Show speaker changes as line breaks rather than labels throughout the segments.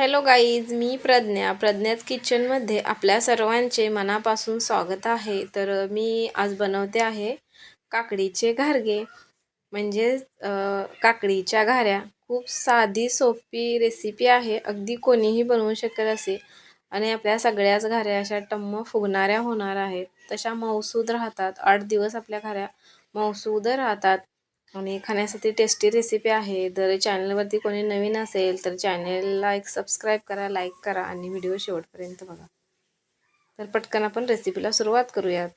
Hello guys मी प्रज्ञा. प्रज्ञाच किचनमध्ये आपल्या सर्वांचे मनापासून स्वागत आहे. तर मी आज बनवते आहे काकडीचे घारगे. म्हणजे काकडीच्या घाऱ्या. खूप साधी सोपी रेसिपी आहे. अगदी कोणीही बनवू शकेल असे. आणि आपल्या सगळ्याच घाऱ्या अशा टम्म फुगणाऱ्या होणार आहेत. तशा मौसूद राहतात. आठ दिवस आपल्या घाऱ्या मौसूद राहतात. आणि खाण्यासाठी टेस्टी रेसिपी आहे. जर चॅनलवरती कोणी नवीन असेल तर चॅनलला एक सबस्क्राईब करा लाईक करा आणि व्हिडिओ शेवटपर्यंत बघा. तर पटकन आपण रेसिपीला सुरुवात करूयात.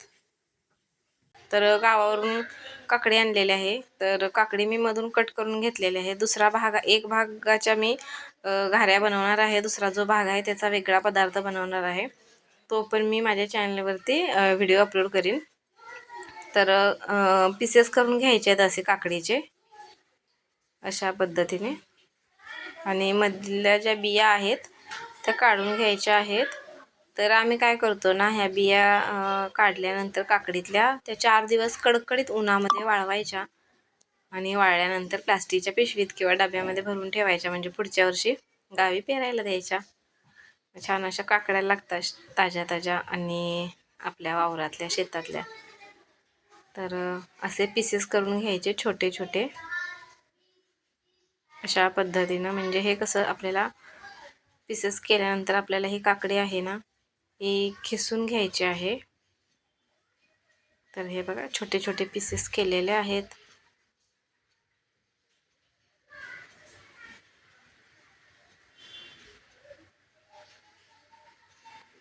तर गावावरून काकडी आणलेली आहे. तर काकडी मी मधून कट करून घेतलेली आहे. दुसरा भाग एक भागाच्या मी घाऱ्या बनवणार आहे. दुसरा जो भाग आहे त्याचा वेगळा पदार्थ बनवणार आहे. तो पण मी माझ्या चॅनलवरती व्हिडिओ अपलोड करीन. तर पीसेस करून घ्यायचे आहेत असे काकडीचे. अशा पद्धतीने. आणि मधल्या ज्या बिया आहेत त्या काढून घ्यायच्या आहेत. तर आम्ही काय करतो ना ह्या बिया काढल्यानंतर काकडीतल्या त्या चार दिवस कडकडीत उन्हामध्ये वाळवायच्या. आणि वाळल्यानंतर प्लास्टिकच्या पिशवीत किंवा डब्यामध्ये भरून ठेवायच्या म्हणजे पुढच्या वर्षी गावी पेरायला द्यायच्या. छान अशा काकड्या लागतात ताज्या ताज्या आणि आपल्या वावरातल्या शेतातल्या. तर असे पीसेस करून घ्यायचे छोटे छोटे. अशा पद्धतीनं. म्हणजे हे कसं आपल्याला पीसेस केल्यानंतर आपल्याला ही काकडी आहे ना ही खिसून घ्यायची आहे. तर हे बघा छोटे छोटे पीसेस केलेले आहेत.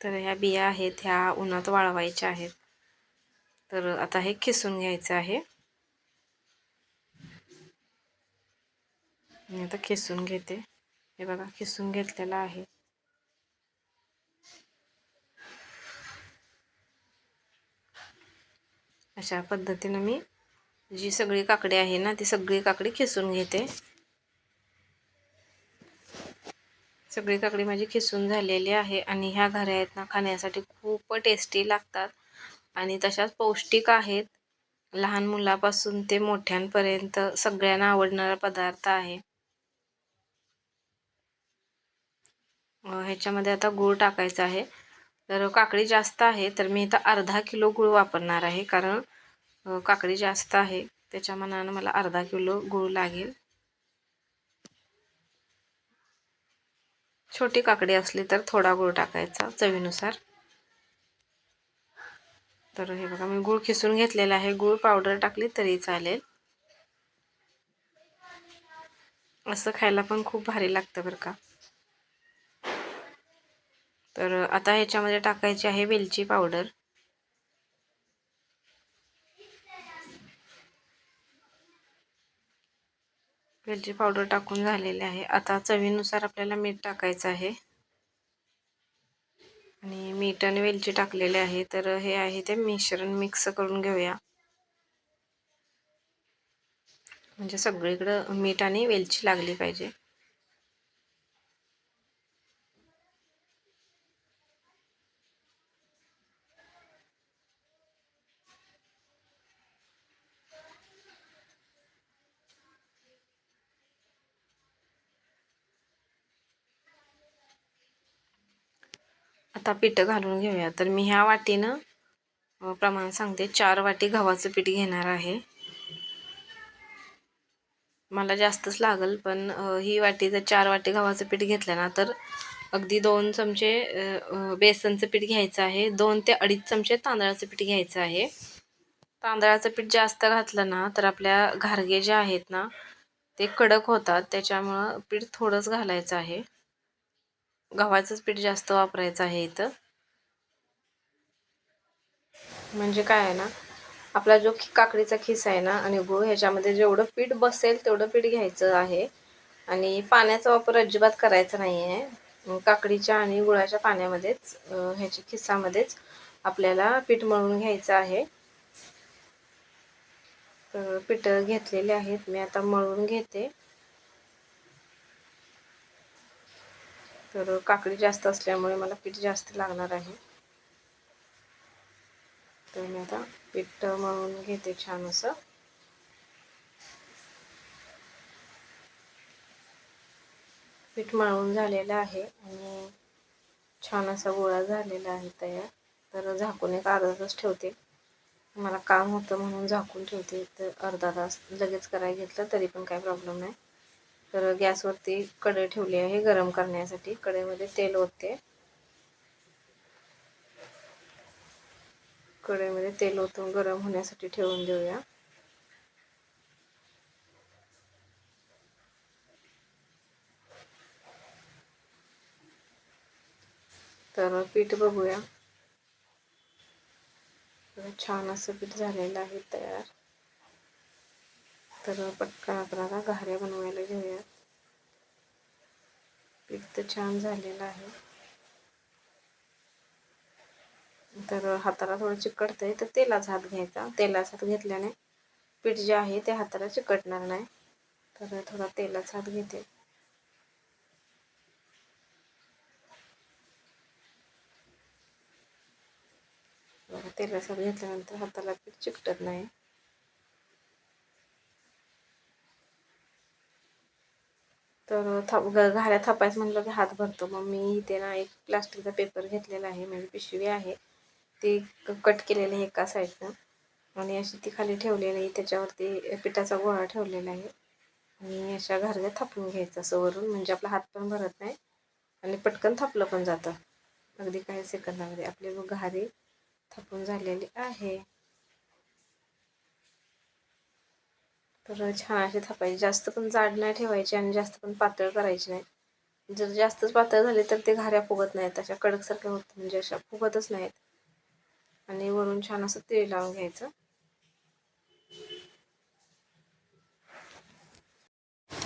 तर ह्या बिया आहेत ह्या उन्हात वाळवायच्या आहेत. तर आता हे खिसून घ्यायचं आहे. मी आता खिसून घेते. हे बघा खिसून घेतलेलं आहे. अशा पद्धतीनं मी जी सगळी काकडी आहे ना ती सगळी काकडी खिसून घेते. सगळी काकडी माझी खिसून झालेली आहे आणि ह्या घऱ्या आहेत ना खाण्यासाठी खूप टेस्टी लागतात. आणि तशाच पौष्टिक आहेत. लहान मुलापासून ते मोठ्यांपर्यंत सगळ्यांना आवडणारा पदार्थ आहे. ह्याच्यामध्ये आता गूळ टाकायचा आहे. तर काकडी जास्त आहे तर मी इथं अर्धा किलो गूळ वापरणार आहे. कारण काकडी जास्त आहे. त्याच्या मनानं मला अर्धा किलो गूळ लागेल. छोटी काकडी असली तर थोडा गूळ टाकायचा चवीनुसार. तर हे बघा मी गूळ खिसून घेतलेला आहे. गूळ पावडर टाकली तरी चालेल. असं खायला पण खूप भारी लागतं बरं का. तर आता ह्याच्यामध्ये टाकायची आहे वेलची पावडर. वेलची पावडर टाकून झालेली आहे. आता चवीनुसार आपल्याला मीठ टाकायचं आहे. मीठ आणि वेलची टाकलेले आहे. तर हे आहे ते मिश्रण मिक्स करून घेऊया. म्हणजे सगळीकडं मीठ आणि वेलची लागली पाहिजे. आता पीठ घालून घेऊया. तर मी ह्या वाटीनं प्रमाण सांगते चार वाटी गव्हाचं पीठ घेणार आहे. मला जास्तच लागल पण ही वाटी जर चार वाटी गव्हाचं पीठ घेतलं ना तर अगदी दोन चमचे बेसनचं पीठ घ्यायचं आहे. दोन ते अडीच चमचे तांदळाचं पीठ घ्यायचं आहे. तांदळाचं पीठ जास्त घातलं ना तर आपल्या घारगे जे आहेत ना ते कडक होतात. त्याच्यामुळं पीठ थोडंच घालायचं आहे. गव्हाचंच पीठ जास्त वापरायचं आहे इथं. म्हणजे काय आहे ना आपला जो काकडीचा खिस आहे ना आणि गूळ ह्याच्यामध्ये जेवढं पीठ बसेल तेवढं पीठ घ्यायचं आहे. आणि पाण्याचा वापर अजिबात करायचा नाही आहे काकडीच्या आणि गुळाच्या पाण्यामध्येच ह्याच्या खिसामध्येच आपल्याला पीठ मळून घ्यायचं आहे. तर पीठ घेतलेले आहेत. मी आता मळून घेते. तर काकडी जास्त असल्यामुळे मला पीठ जास्त लागणार आहे. तर मी आता पीठ मळून घेते छान असं. पीठ मळून झालेलं आहे आणि छान असा गोळा झालेला आहे तयार. तर झाकून एक अर्धा तास ठेवते. मला काम होतं म्हणून झाकून ठेवते. तर अर्धा तास लगेच करायला घेतलं तरी पण काही प्रॉब्लेम नाही. तर गॅसवरती कढई ठेवली आहे गरम करण्यासाठी. कढईमध्ये तेल ओतते. कढईमध्ये तेल ओतून गरम होण्यासाठी ठेवून देऊया. तर पीठ बघूया. छान असं पीठ झालेलं आहे तयार. तर पटकन आपल्याला घाऱ्या बनवायला घेऊयात. पीठ तर छान झालेलं आहे. तर हाताला थोडं चिकटतंय तर तेलाचा हात घ्यायचा. तेलाचा हात घेतल्याने पीठ जे आहे ते हाताला चिकटणार नाही. तर थोडा तेलाचा हात घेते. तेलाचा हात घेतल्यानंतर हाताला पीठ चिकटत नाही. तर थाप घाऱ्या थापायचं म्हणलं की हात भरतो. मग मी इथे ना एक प्लास्टिकचा पेपर घेतलेला आहे म्हणजे पिशवी आहे. ती कट केलेली आहे एका साईडनं आणि अशी ती खाली ठेवलेली आहे. त्याच्यावरती पिठाचा गोळा ठेवलेला आहे. आणि अशा घाऱ्या थापून घ्यायचं असं वरून. म्हणजे आपला हात पण भरत नाही. आणि पटकन थापलं पण जातं. अगदी काही सेकंदामध्ये आपले घारे थापून झालेली आहे. तर छान असे थापायचे. जास्त पण जाड नाही ठेवायचे आणि जास्त पण पातळ करायचे नाही. जर जास्तच पातळ झाले तर ते घाऱ्या फुगत नाहीत. अशा कडकसारख्या होत म्हणजे अशा फुगतच नाहीत. आणि वरून छान असं तेल लावून घ्यायचं.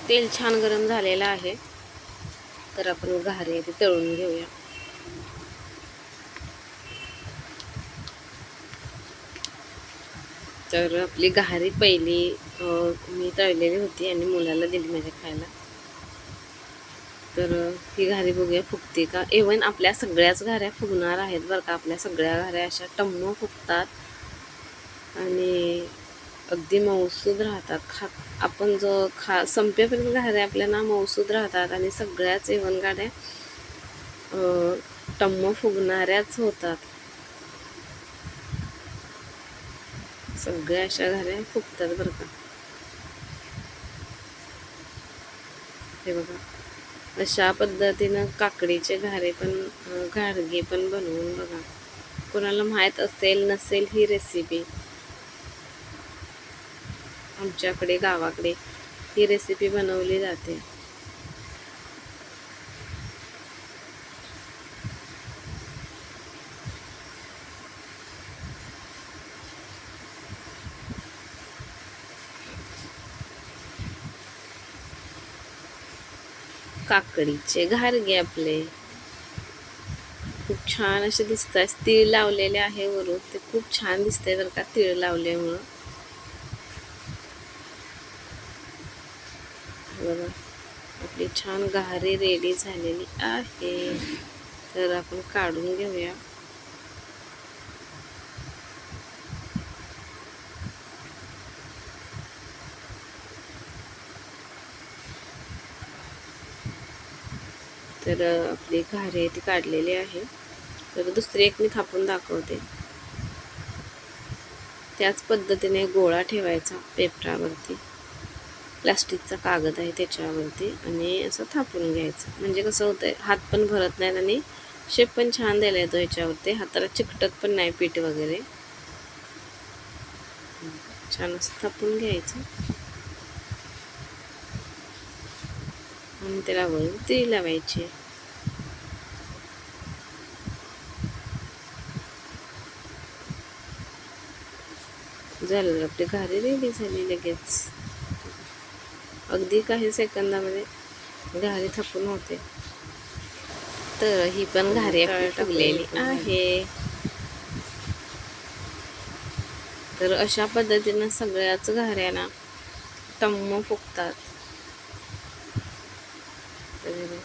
तेल छान गरम झालेलं आहे. तर आपण घारे ते तळून घेऊया. तर आपली घारी पहिली मी तळलेली होती आणि मुलाला दिली माझ्या खायला. तर ही घारी बघूया फुगते का? इवन आपल्या सगळ्याच घाऱ्या फुगणार आहेत बरं का. आपल्या सगळ्या घाऱ्या अशा टम्म फुगतात. आणि अगदी मौसूद राहतात. खा आपण जो खा संपेपर्यंत घाऱ्या आपल्याला मौसूद राहतात आणि सगळ्याच इवन गाड्या टम्म फुगणाऱ्याच होतात. सगळ्या अशा घाऱ्या फुगतात बरं का. हे बघा. अशा पद्धतीनं काकडीचे घारे पण घाडगे पण बनवून बघा. कोणाला माहीत असेल नसेल ही रेसिपी आमच्याकडे गावाकडे ही रेसिपी बनवली जाते. काकडीचे घारगे आपले. खूप छान असे दिसत तीळ लावलेले आहे वरून. ते खूप छान दिसतंय बरं का तीळ लावल्यामुळं. बघा आपली छान घारे रेडी झालेली आहे. तर आपण काढून घेऊया. तर आपली घारे ती काढलेली आहे. तर दुसरी एक मी थापून दाखवते. त्याच पद्धतीने गोळा ठेवायचा पेपरावरती. प्लास्टिकचा कागद आहे त्याच्यावरती आणि असं थापून घ्यायचं. म्हणजे कसं होतं हात पण भरत नाहीत आणि शेप पण छान दिला येतो ह्याच्यावरती हाताला चिकटत पण नाही पीठ वगैरे. छान असं थापून घ्यायचं. आणि त्याला वरून ती लावायची झालं आपली घारी रेडी झाली लगेच अगदी काही सेकंदामध्ये घारी थपून होते तर ही पण घारी टाकलेली आहे तर अशा पद्धतीनं सगळ्याच घाऱ्यांना टम्म फुकतात आणि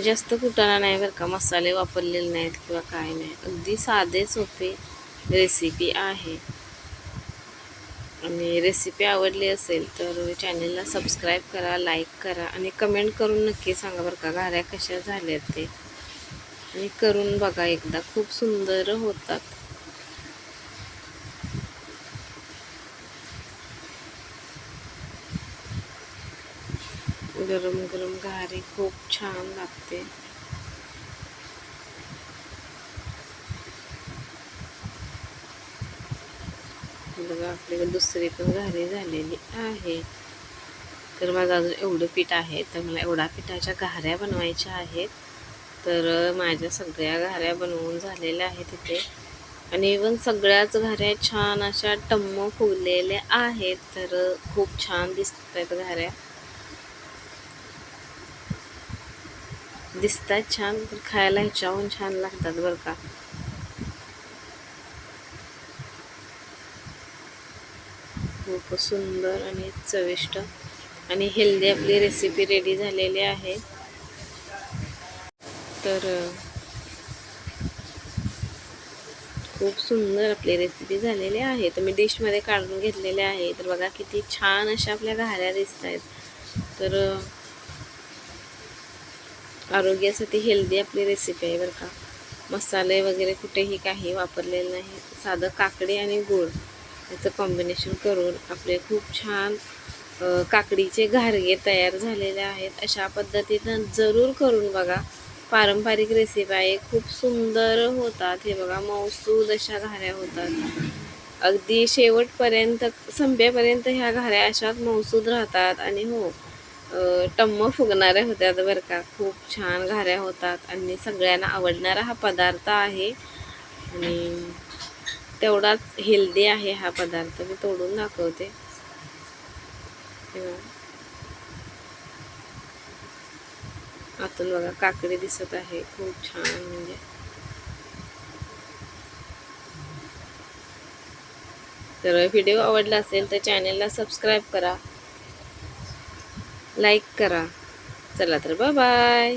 जास्त कुटाणा नाही बरं का. मसाले वापरलेले नाहीत किंवा काय नाही. अगदी साधे सोपे रेसिपी आहे. आणि रेसिपी आवडली असेल तर चॅनलला सबस्क्राईब करा लाईक करा आणि कमेंट करून नक्की सांगा बरं का घाऱ्या कशा झाल्यात ते. आणि करून बघा एकदा. खूप सुंदर होतात. गरम गरम घारी खूप छान लागते. बघा आपल्याकडे दुसरी पण घारी झालेली आहे. तर माझं अजून एवढं पीठ आहे तर मला एवढा पिठाच्या घाऱ्या बनवायच्या आहेत. तर माझ्या सगळ्या घाऱ्या बनवून झालेल्या आहेत तिथे आणि इवन सगळ्याच घाऱ्या छान अशा टम्म फुगलेल्या आहेत. तर खूप छान दिसत आहेत घाऱ्या दिसतात छान तर खायला ह्याच्याहून छान लागतात बरं का. खूप सुंदर आणि चविष्ट आणि हेल्दी आपली रेसिपी रेडी झालेली आहे. तर खूप सुंदर आपली रेसिपी झालेली आहे. तर मी डिशमध्ये काढून घेतलेले आहे. तर बघा किती छान अशा आपल्या घाऱ्या दिसत आहेत तर आरोग्यासाठी हेल्दी आपली रेसिपी आहे बरं का. मसाले वगैरे कुठेही काही वापरलेलं नाही. साधं काकडी आणि गूळ याचं कॉम्बिनेशन करून आपले खूप छान काकडीचे घारगे तयार झालेले आहेत. अशा पद्धतीनं जरूर करून बघा. पारंपरिक रेसिपी आहे. खूप सुंदर होतात. हे बघा मौसूद अशा घाऱ्या होतात. अगदी शेवटपर्यंत संपेपर्यंत ह्या घाऱ्या अशाच मौसूद राहतात. आणि हो टम्म फुगणाऱ्या होत्या बरं का. खूप छान घाऱ्या होतात आणि सगळ्यांना आवडणारा हा पदार्थ आहे. आणि तेवढाच हेल्दी आहे हा पदार्थ. मी तोडून दाखवते. आतून बघा काकडी दिसत आहे. खूप छान म्हणजे. तर व्हिडिओ आवडला असेल तर चॅनलला सबस्क्राईब करा. लाईक करा. चला तर बाय बाय